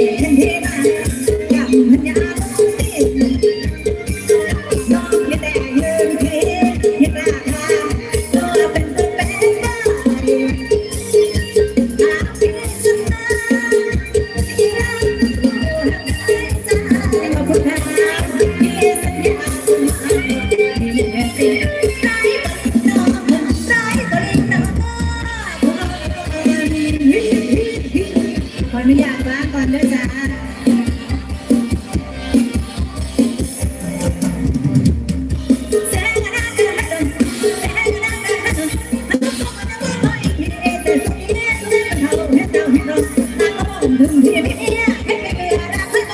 ที่นที่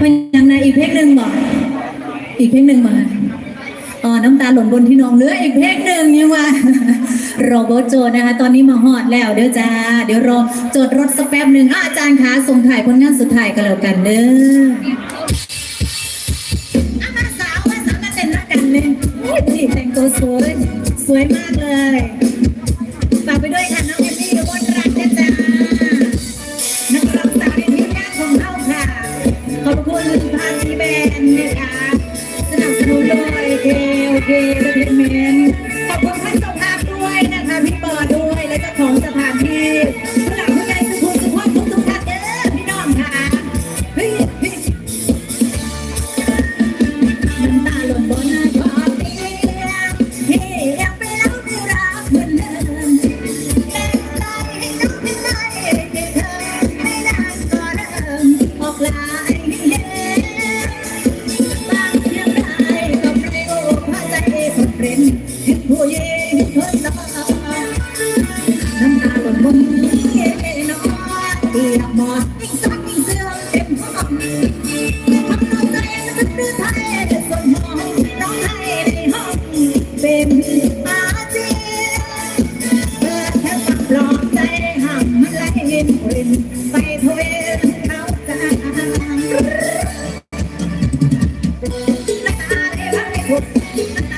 เป็นยังไงอีกเพลงหนึ่งบอกอีกเพลงหนึ่งมาอ๋อน้ำตาหล่นบนที่นองเหนื้ออีกเพลงหนึ่งยังว่าโรโบิร์โจนะคะ ตอนนี้มาฮอตแล้วเดี๋ยวจ้า เดี๋ยวรอจดรถสักแป๊บหนึ่งอาจารย์คะส่งถ่ายผลงานสุดท้ายกันแล้วกันเด้อมาสาวมาสาวมาเต้นรักันเลยนีแต่งตัวสวย สวยมากเลย เย็นเล่นไปทเวนเขาตาตาได้รักไม่หมด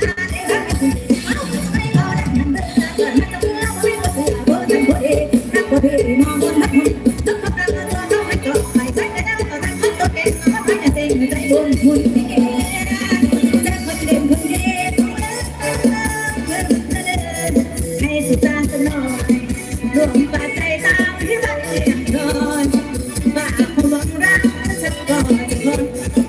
ตาได้รักไม่มดเอาไม่เอาได้นั่งเดินเดินนั่งเดินเอาไม่เอาเสือโบนั่งโบเอนั่งโบเอมองบนนักมองต้องต้องการต้องต้องไม่จบไม่ใช่แต่เราต้องต้องเก่งต้องไม่เต็งใจบุญมุ่ให้สุดตาสนอยรวม yeah.